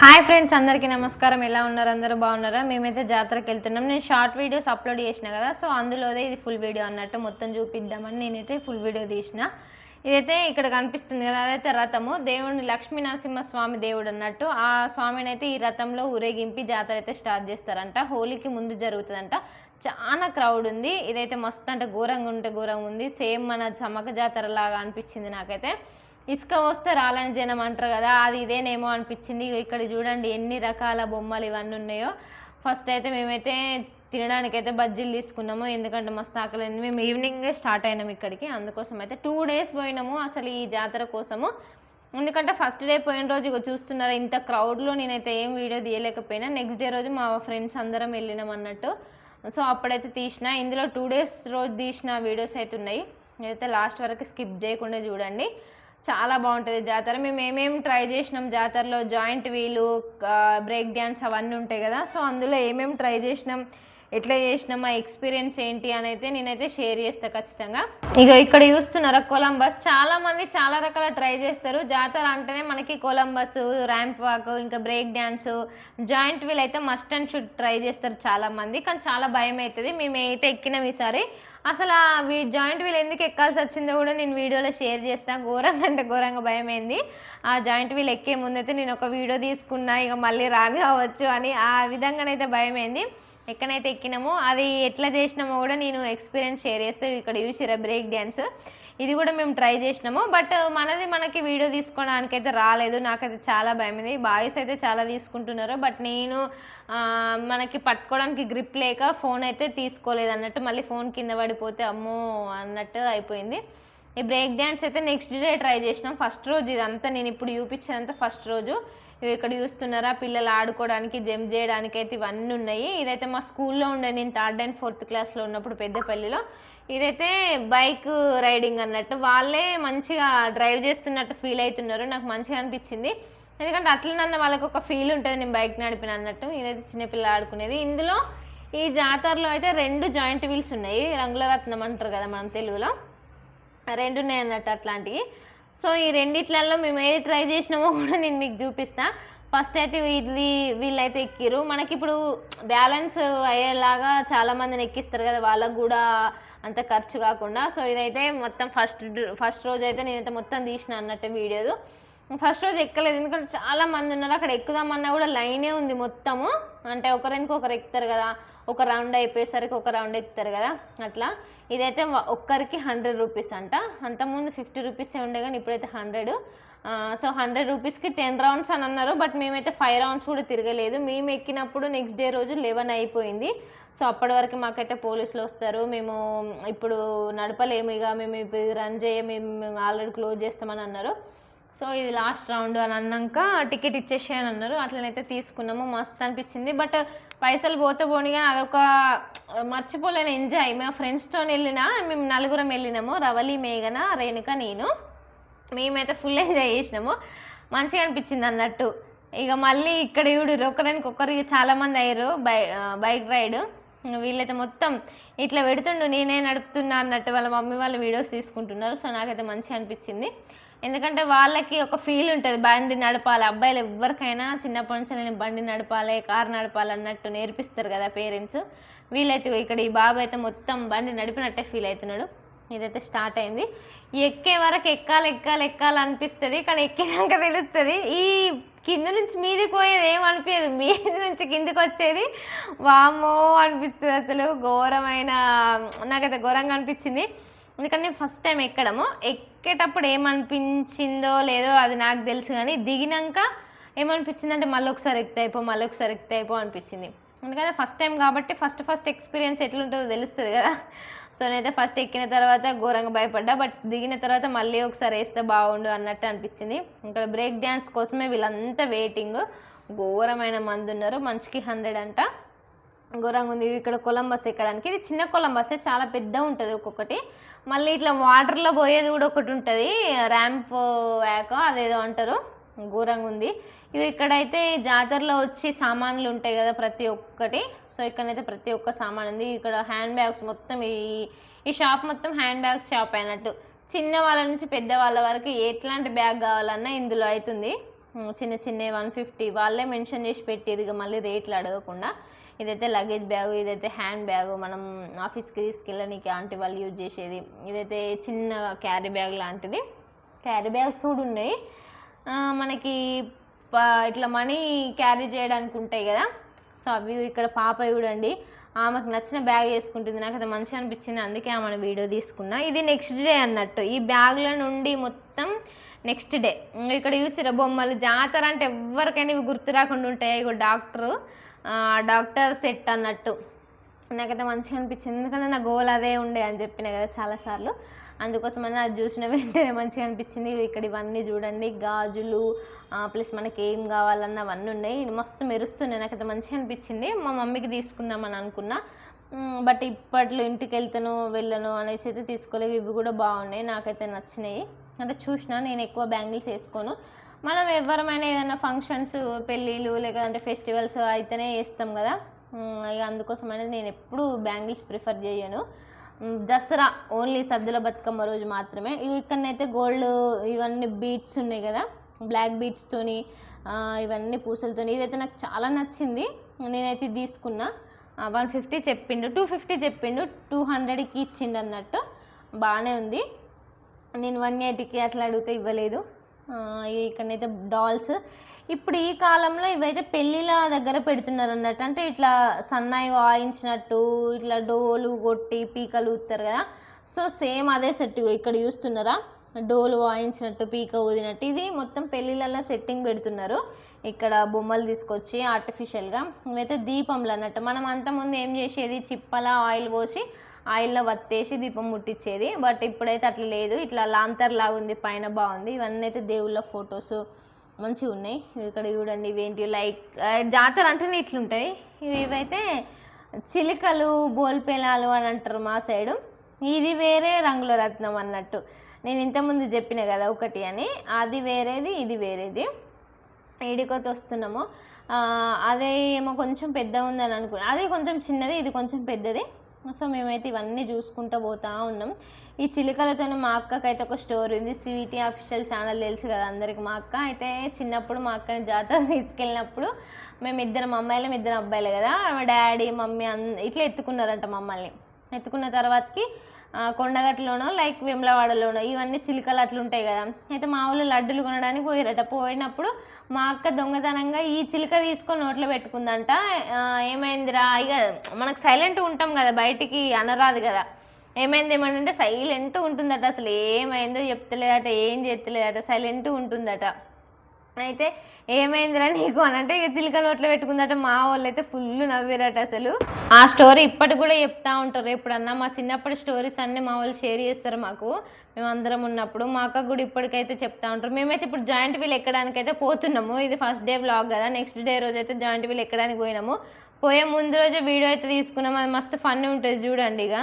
Hi friends అందరికీ నమస్కారం. ఎలా ఉన్నారు? అందరూ బాగున్నారా? మేమైతే జాతరకి వెళ్తున్నాం. నేను షార్ట్ వీడియోస్ అప్లోడ్ చేసిన కదా సో అందులోదే ఇది ఫుల్ వీడియో అన్నట్టు మొత్తం చూపిద్దామని నేనైతే ఫుల్ వీడియో తీసిన. ఇదైతే ఇక్కడ కనిపిస్తుంది కదా అదైతే రథము. దేవుడిని లక్ష్మీ నరసింహస్వామి దేవుడు అన్నట్టు. ఆ స్వామిని అయితే ఈ రథంలో ఊరేగింపి జాతర అయితే స్టార్ట్ చేస్తారంట. హోలీకి ముందు జరుగుతుందంట. చాలా క్రౌడ్ ఉంది. ఇదైతే మస్తు అంటే ఘోరంగా ఉంటే ఘోరంగా ఉంది. సేమ్ మన చమక జాతర లాగా అనిపించింది నాకైతే. ఇసుక వస్తే రాలని జనం అంటారు కదా అది ఇదేనేమో అనిపించింది. ఇక్కడ చూడండి ఎన్ని రకాల బొమ్మలు ఇవన్నీ ఉన్నాయో. ఫస్ట్ అయితే మేమైతే తినడానికైతే బజ్జీలు తీసుకున్నాము. ఎందుకంటే మస్తు ఆకలింది మేము ఈవినింగే స్టార్ట్ అయినాము ఇక్కడికి. అందుకోసం అయితే టూ డేస్ పోయినాము అసలు ఈ జాతర కోసము. ఎందుకంటే ఫస్ట్ డే పోయిన రోజు ఇగో చూస్తున్నారు ఇంత క్రౌడ్లో నేనైతే ఏం వీడియో తీయలేకపోయినా. నెక్స్ట్ డే రోజు మా ఫ్రెండ్స్ అందరం వెళ్ళినాం అన్నట్టు. సో అప్పుడైతే తీసిన ఇందులో టూ డేస్ రోజు తీసిన వీడియోస్ అయితే ఉన్నాయి. అయితే లాస్ట్ వరకు స్కిప్ చేయకుండా చూడండి. చాలా బాగుంటుంది జాతర. మేము ఏమేమి ట్రై చేసినాం జాతరలో జాయింట్ వీలు బ్రేక్ డ్యాన్స్ అవన్నీ ఉంటాయి కదా. సో అందులో ఏమేమి ట్రై చేసినాం? ఎట్లా చేసినా మా ఎక్స్పీరియన్స్ ఏంటి అని అయితే నేనైతే షేర్ చేస్తా ఖచ్చితంగా. ఇక ఇక్కడ చూస్తున్నారా కొలంబస్ చాలా మంది చాలా రకాల ట్రై చేస్తారు. జాతర అంటేనే మనకి కొలంబస్ ర్యాంప్ వాక్ ఇంకా బ్రేక్ డ్యాన్స్ జాయింట్ వీల్ అయితే మస్ట్ అండ్ షుడ్ ట్రై చేస్తారు చాలా మంది. కానీ చాలా భయం అవుతుంది మేము అయితే ఎక్కినాం ఈసారి. అసలు ఆ వీ జాయింట్ వీల్ ఎందుకు ఎక్కాల్సి వచ్చిందో కూడా నేను వీడియోలో షేర్ చేస్తాను ఘోరంగా అంటే ఘోరంగా భయమైంది ఆ జాయింట్ వీల్ ఎక్కే ముందైతే నేను ఒక వీడియో తీసుకున్నా ఇక మళ్ళీ రాను కావచ్చు అని ఆ విధంగానైతే భయమైంది ఎక్కడైతే ఎక్కినామో అది ఎట్లా చేసినామో కూడా నేను ఎక్స్పీరియన్స్ షేర్ చేస్తే ఇక్కడ చూసిరా బ్రేక్ డ్యాన్స్ ఇది కూడా మేము ట్రై చేసినాము. బట్ మనది మనకి వీడియో తీసుకోవడానికి అయితే రాలేదు. నాకైతే చాలా భయమైంది. బాయ్స్ అయితే చాలా తీసుకుంటున్నారు. బట్ నేను మనకి పట్టుకోవడానికి గ్రిప్ లేక ఫోన్ అయితే తీసుకోలేదు అన్నట్టు మళ్ళీ ఫోన్ కింద పడిపోతే అమ్మో అన్నట్టు అయిపోయింది. ఈ బ్రేక్ డ్యాన్స్ అయితే నెక్స్ట్ డే ట్రై చేసినాం. ఫస్ట్ రోజు ఇదంతా నేను ఇప్పుడు చూపించేదంతా ఫస్ట్ రోజు. ఇక్కడ చూస్తున్నారా? పిల్లలు ఆడుకోవడానికి జంప్ చేయడానికి అయితే ఇవన్నీ ఉన్నాయి. ఇదైతే మా స్కూల్లో ఉండే నేను థర్డ్ అండ్ ఫోర్త్ క్లాస్లో ఉన్నప్పుడు పెద్దపల్లిలో ఇదైతే బైక్ రైడింగ్ అన్నట్టు. వాళ్ళే మంచిగా డ్రైవ్ చేస్తున్నట్టు ఫీల్ అవుతున్నారు. నాకు మంచిగా అనిపించింది. ఎందుకంటే అట్లనన్న వాళ్ళకి ఒక ఫీల్ ఉంటుంది నేను బైక్ నడిపిన అన్నట్టు. ఇదైతే చిన్నపిల్ల ఆడుకునేది. ఇందులో ఈ జాతరలో అయితే రెండు జాయింట్ వీల్స్ ఉన్నాయి. రంగుల రత్నం అంటారు కదా మనం తెలుగులో. రెండు ఉన్నాయి అన్నట్టు అట్లాంటివి. సో ఈ రెండిట్లలో మేము ఏది ట్రై చేసినామో కూడా నేను మీకు చూపిస్తా. ఫస్ట్ అయితే ఇది వీళ్ళైతే ఎక్కిరు మనకి ఇప్పుడు బ్యాలెన్స్ అయ్యేలాగా చాలా మందిని ఎక్కిస్తారు కదా వాళ్ళకు కూడా అంత ఖర్చు కాకుండా. సో ఇదైతే మొత్తం ఫస్ట్ ఫస్ట్ రోజు అయితే నేనైతే మొత్తం తీసిన అన్నట్టు వీడియోదు. ఫస్ట్ రోజు ఎక్కలేదు. ఎందుకంటే చాలా మంది ఉన్నారు. అక్కడ ఎక్కుదామన్నా కూడా లైనే ఉంది మొత్తము. అంటే ఒకరికి ఒకరు ఎక్కుతారు కదా ఒక రౌండ్ అయిపోయేసరికి ఒక రౌండ్ ఎక్కుతారు కదా అట్లా. ఇదైతే ఒక్కరికి హండ్రెడ్ రూపీస్ అంట. అంతకుముందు ఫిఫ్టీ రూపీసే ఉండే కానీ ఇప్పుడైతే హండ్రెడ్ సో హండ్రెడ్ రూపీస్కి టెన్ రౌండ్స్ అని అన్నారు బట్ మేమైతే ఫైవ్ రౌండ్స్ కూడా తిరగలేదు. మేము ఎక్కినప్పుడు నెక్స్ట్ డే రోజు లెవెన్ అయిపోయింది. సో అప్పటి వరకు మాకైతే పోలీసులు వస్తారు. మేము ఇప్పుడు నడపలేము ఇక మేము ఇప్పుడు రన్ చేయ మేము ఆల్రెడీ క్లోజ్ చేస్తామని అన్నారు. సో ఇది లాస్ట్ రౌండ్ అని అన్నాక టికెట్ ఇచ్చేసేయని అన్నారు. అట్లనైతే తీసుకున్నాము. మస్తు అనిపించింది. బట్ పైసలు పోతే పోనీ కానీ అదొక మర్చిపోలేని ఎంజాయ్. మా ఫ్రెండ్స్తో వెళ్ళినా మేము నలుగురం వెళ్ళినాము. రవలి మేఘన రేణుక నేను. మేమైతే ఫుల్ ఎంజాయ్ చేసినాము. మంచిగా అనిపించింది అన్నట్టు. ఇక మళ్ళీ ఇక్కడ ఇవిడు ఒకరికి ఒకరికి చాలామంది అయ్యారు. By bike ride. వీళ్ళైతే మొత్తం ఇట్లా పెడుతుండు నేనే నడుపుతున్నా అన్నట్టు వాళ్ళ మమ్మీ వాళ్ళు వీడియోస్ తీసుకుంటున్నారు. సో నాకైతే మంచిగా అనిపించింది. ఎందుకంటే వాళ్ళకి ఒక ఫీల్ ఉంటుంది బండి నడపాలి. అబ్బాయిలు ఎవరికైనా చిన్నప్పటి నుంచి నేను బండి నడపాలి కారు నడపాలి అన్నట్టు నేర్పిస్తారు కదా పేరెంట్స్. వీళ్ళైతే ఇక్కడ ఈ బాబు అయితే మొత్తం బండి నడిపినట్టే ఫీల్ అవుతున్నాడు. ఇదైతే స్టార్ట్ అయింది. ఎక్కే వరకు ఎక్కాలి ఎక్కాలి ఎక్కాలి అనిపిస్తుంది కానీ ఎక్కినాక తెలుస్తుంది. ఈ కింద నుంచి మీదికి పోయేది ఏమనిపించదు మీది నుంచి కిందికి వచ్చేది వామ్మో అనిపిస్తుంది అసలు. ఘోరమైన నాకైతే ఘోరంగా అనిపించింది. ఎందుకంటే నేను ఫస్ట్ టైం ఎక్కడము. ఎక్కేటప్పుడు ఏమనిపించిందో లేదో అది నాకు తెలుసు కానీ దిగినాక ఏమనిపించింది అంటే మళ్ళీ ఒకసారి ఎక్కితే అయిపో మళ్ళీ ఒకసారి ఎక్కితే అయిపో అనిపించింది. ఎందుకంటే ఫస్ట్ టైం కాబట్టి ఫస్ట్ ఫస్ట్ ఎక్స్పీరియన్స్ ఎట్లుంటుందో తెలుస్తుంది కదా. సో నేనైతే ఫస్ట్ ఎక్కిన తర్వాత ఘోరంగా భయపడ్డా బట్ దిగిన తర్వాత మళ్ళీ ఒకసారి వేస్తే బాగుండు అన్నట్టు అనిపించింది. ఇంకా బ్రేక్ డ్యాన్స్ కోసమే వీళ్ళంతా వెయిటింగ్ ఘోరమైన మంది ఉన్నారు మంచికి హండ్రెడ్ అంట. ఘోరంగా ఉంది. ఇక్కడ కొలంబస్ ఎక్కడానికి. ఇది చిన్న కొలంబస్ చాలా పెద్ద ఉంటుంది ఒక్కొక్కటి. మళ్ళీ ఇట్లా వాటర్లో పోయేది కూడా ఒకటి ఉంటుంది. ర్యాంప్ యాకో అదేదో అంటారు. ఘోరంగా ఉంది ఇది ఇక్కడైతే జాతరలో వచ్చి సామాన్లు ఉంటాయి కదా ప్రతి ఒక్కటి. సో ఇక్కడైతే ప్రతి ఒక్క సామాన్ ఉంది ఇక్కడ హ్యాండ్ బ్యాగ్స్ మొత్తం ఈ ఈ షాప్ మొత్తం హ్యాండ్ బ్యాగ్స్ షాప్ అయినట్టు. చిన్న వాళ్ళ నుంచి పెద్ద వాళ్ళ వరకు ఎట్లాంటి బ్యాగ్ కావాలన్నా ఇందులో అవుతుంది చిన్న చిన్న వన్ ఫిఫ్టీ వాళ్ళే మెన్షన్ చేసి పెట్టారు ఇక మళ్ళీ రేట్లు అడగకుండా. ఇదైతే లగేజ్ బ్యాగ్ ఇదైతే హ్యాండ్ బ్యాగ్. మనం ఆఫీస్కి తీసుకెళ్ళడానికి ఆంటీ వాళ్ళు యూజ్ చేసేది. ఇదైతే చిన్న క్యారీ బ్యాగ్ లాంటిది. క్యారీ బ్యాగ్స్ కూడా ఉన్నాయి. మనకి ఇట్లా మనీ క్యారీ చేయడానికి ఉంటాయి కదా. సో అవి ఇక్కడ పాప చూడండి. ఆమెకు నచ్చిన బ్యాగ్ వేసుకుంటుంది. నాకు అది మంచిగా అనిపించింది. అందుకే ఆమె వీడియో తీసుకున్నా. ఇది నెక్స్ట్ డే అన్నట్టు. ఈ బ్యాగ్ల నుండి మొత్తం నెక్స్ట్ డే ఇక్కడ చూసిరా బొమ్మలు. జాతర అంటే ఎవరికైనా ఇవి గుర్తు రాకుండా ఉంటాయి? ఇగో డాక్టరు ఆ, డాక్టర్ సెట్ అన్నట్టు. నాకైతే మంచిగా అనిపించింది. ఎందుకంటే నా గోల్ అదే ఉండే అని చెప్పిన కదా చాలాసార్లు. అందుకోసమని అది చూసిన వెంటనే మంచిగా అనిపించింది. ఇక్కడ ఇవన్నీ చూడండి గాజులు ప్లస్ మనకి ఏం కావాలన్న అవన్నీ ఉన్నాయి. మస్తు మెరుస్తున్నాయి. నాకైతే మంచిగా అనిపించింది. మా మమ్మీకి తీసుకుందామని అనుకున్నా. బట్ ఇప్పట్లో ఇంటికి వెళ్తాను వెళ్ళను అనేసి అయితే తీసుకోలేదు. ఇవి కూడా బాగున్నాయి. నాకైతే నచ్చినాయి. అంటే చూసిన నేను ఎక్కువ బ్యాంగిల్స్ వేసుకోను. మనం ఎవరమైనా ఏదైనా ఫంక్షన్స్ పెళ్ళిళ్ళు లేదంటే ఫెస్టివల్స్ అయితేనే వేస్తాం కదా. ఇక అందుకోసం అనేది నేను ఎప్పుడూ బ్యాంగిల్స్ ప్రిఫర్ చేయను. దసరా ఓన్లీ సద్దుల బతుకమ్మ రోజు మాత్రమే. ఇక్కడనైతే గోల్డ్ ఇవన్నీ బీట్స్ ఉన్నాయి కదా బ్లాక్ బీట్స్తోని ఇవన్నీ పూసలతోని ఇదైతే నాకు చాలా నచ్చింది. నేనైతే తీసుకున్నా. వన్ ఫిఫ్టీ చెప్పిండు టూ ఫిఫ్టీ చెప్పిండు టూ హండ్రెడ్కి ఇచ్చిండు అన్నట్టు. బాగానే ఉంది. నేను వన్ ఎయిటీకి అట్లా అడిగితే ఇవ్వలేదు. ఇక్కడనైతే డాల్స్. ఇప్పుడు ఈ కాలంలో ఇవైతే పెళ్ళిళ్ళ దగ్గర పెడుతున్నారు అన్నట్టు అంటే ఇట్లా సన్నాయి వాయించినట్టు ఇట్లా డోలు కొట్టి పీకలు ఊతారు కదా. సో సేమ్ అదే సెట్ ఇక్కడ చూస్తున్నారా? డోలు వాయించినట్టు పీక ఊదినట్టు. ఇది మొత్తం పెళ్ళిళ్ళల్లో సెట్టింగ్ పెడుతున్నారు. ఇక్కడ బొమ్మలు తీసుకొచ్చి ఆర్టిఫిషియల్గా ఇవైతే దీపంలు అన్నట్టు మనం అంతకుముందు ఏం చేసేది? చిప్పల ఆయిల్ పోసి ఆయిల్లో వత్తేసి దీపం ముట్టించేది బట్ ఇప్పుడైతే అట్లా లేదు. ఇట్లా లాంతర్ లాగా ఉంది పైన బాగుంది. ఇవన్నీ అయితే దేవుళ్ళ ఫొటోస్ మంచిగా ఉన్నాయి. ఇక్కడ చూడండి ఇవేంటి లైక్ జాతర అంటేనే ఇట్లుంటాయి. ఇవి- ఇవైతే చిలుకలు బోల్పేలాలు అని అంటారు మా సైడు. ఇది వేరే రంగుల రత్నం అన్నట్టు. నేను ఇంతకుముందు చెప్పిన కదా ఒకటి అని. అది వేరేది ఇది వేరేది. ఏడికొత వస్తున్నాము అదే ఏమో కొంచెం పెద్దగా ఉందని అనుకున్నాను అది కొంచెం చిన్నది ఇది కొంచెం పెద్దది. సో మేమైతే ఇవన్నీ చూసుకుంటూ పోతా ఉన్నాం. ఈ చిలుకలతో మా అక్కకైతే ఒక స్టోరీ ఉంది. సివిటీ అఫీషియల్ ఛానల్ తెలుసు కదా అందరికి మా అక్క. అయితే చిన్నప్పుడు మా అక్కని జాతర తీసుకెళ్ళినప్పుడు మేము ఇద్దరం అమ్మాయిలం ఇద్దరం అబ్బాయిలు కదా. మా డాడీ మమ్మీ అన్ ఇట్లా ఎత్తుకున్నారంట మమ్మల్ని. ఎత్తుకున్న తర్వాతకి కొండగట్లోనో లైక్ వెమ్లవాడలోనో ఇవన్నీ చిలుకలు అట్లుంటాయి కదా. అయితే మా ఊళ్ళో లడ్డులు కొనడానికి పోయారట పోయినప్పుడు మా అక్క దొంగతనంగా ఈ చిలుక తీసుకొని నోట్లో పెట్టుకుందంట. ఏమైందిరా? ఇక మనకు సైలెంట్ ఉంటాం కదా బయటికి అనరాదు కదా. ఏమైంది ఏమంటే సైలెంట్ ఉంటుందట. అసలు ఏమైందో చెప్తలేదట ఏం చేస్తలేదట సైలెంట్ ఉంటుందట. అయితే ఏమైందిరా నీకు అని అంటే ఇక చిలుక నోట్లో పెట్టుకుందట. మా వాళ్ళు అయితే ఫుల్ నవ్వారట అసలు. ఆ స్టోరీ ఇప్పటికి కూడా చెప్తా ఉంటారు. ఎప్పుడన్నా మా చిన్నప్పటి స్టోరీస్ అన్నీ మా వాళ్ళు షేర్ చేస్తారు మాకు. మేము అందరం ఉన్నప్పుడు మా అక్క కూడా ఇప్పటికైతే చెప్తా ఉంటారు. మేమైతే ఇప్పుడు జాయింట్ వీల్ ఎక్కడానికైతే పోతున్నాము. ఇది ఫస్ట్ డే వ్లాగ్ కదా. నెక్స్ట్ డే రోజు అయితే జాయింట్ వీల్ ఎక్కడానికి పోయినాము. పోయే ముందు రోజే వీడియో అయితే తీసుకున్నాం. అది మస్తు ఫన్ ఉంటుంది చూడండి ఇక.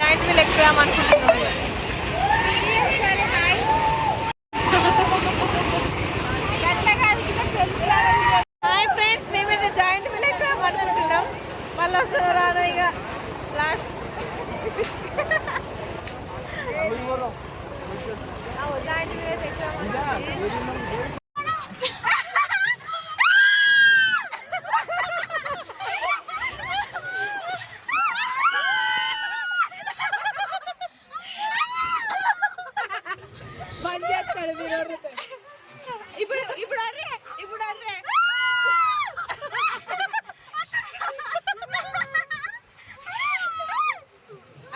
జాయింట్ వీల్ ఎక్కుదాం అనుకుంటున్నాము హాయ్ ఫ్రెండ్స్ మేమైతే జాయింట్ వీల్ ఎక్కుదాం అనుకుంటున్నాం మళ్ళీ వస్తుంది రాను ఇక లాస్ట్ జాయింట్ వీల్ అయితే ఎక్కుదాం ఇప్పుడు ఇప్పుడు అర్రే ఇప్పుడు అర్రే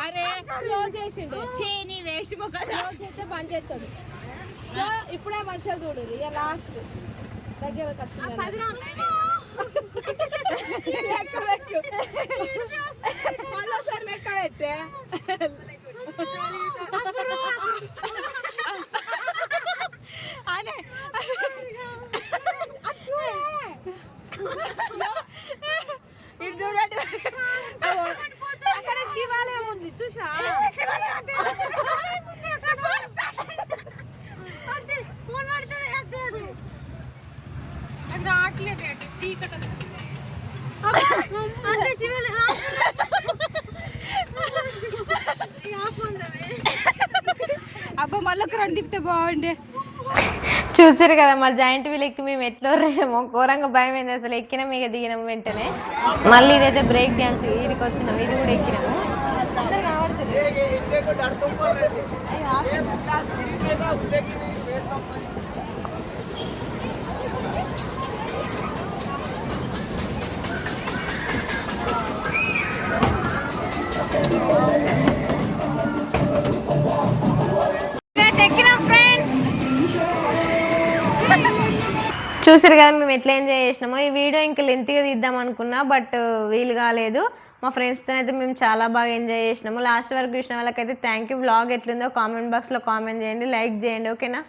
అరే స్లో చేసిండు. చేని వేస్ట్ బొక్క స్లో చేస్తే పని చేస్తాడు. సో ఇప్పుడే మంచిగా చూడు ఇక లాస్ట్ దగ్గరకు వచ్చింది లెక్క పెట్టు. మళ్ళీసారి లెక్క పెట్టే అనే అది చూడే ఇటు చూడండి అక్కడ శివాలయం ఉంది చూసా అది రావట్లేదు అటు చీకటి వస్తుంది అంతే శివాలయం అబ్బా మళ్ళీ ఒక రెండు తిప్పితే బాగుండే చూసారు కదా మా జాయింట్ వీల్ ఎక్కి మేము ఎట్లా రేమో ఘోరంగా భయం అయింది అసలు ఎక్కినాం ఇక దిగినాం వెంటనే మళ్ళీ ఇదైతే బ్రేక్ డ్యాన్స్ వీడికి వచ్చినాం ఇది కూడా ఎక్కినాము ఎక్కినాం చూసారు కదా మేము ఎట్లా ఎంజాయ్ చేసినామో. ఈ వీడియో ఇంకా లెంత్గా తీద్దాం అనుకున్నా బట్ వీలు కాలేదు. మా ఫ్రెండ్స్తో అయితే మేము చాలా బాగా ఎంజాయ్ చేసినాము. లాస్ట్ వరకు చూసిన వాళ్ళకైతే థ్యాంక్ యూ బ్లాగ్ ఎట్లుందో కామెంట్ బాక్స్లో కామెంట్ చేయండి లైక్ చేయండి ఓకేనా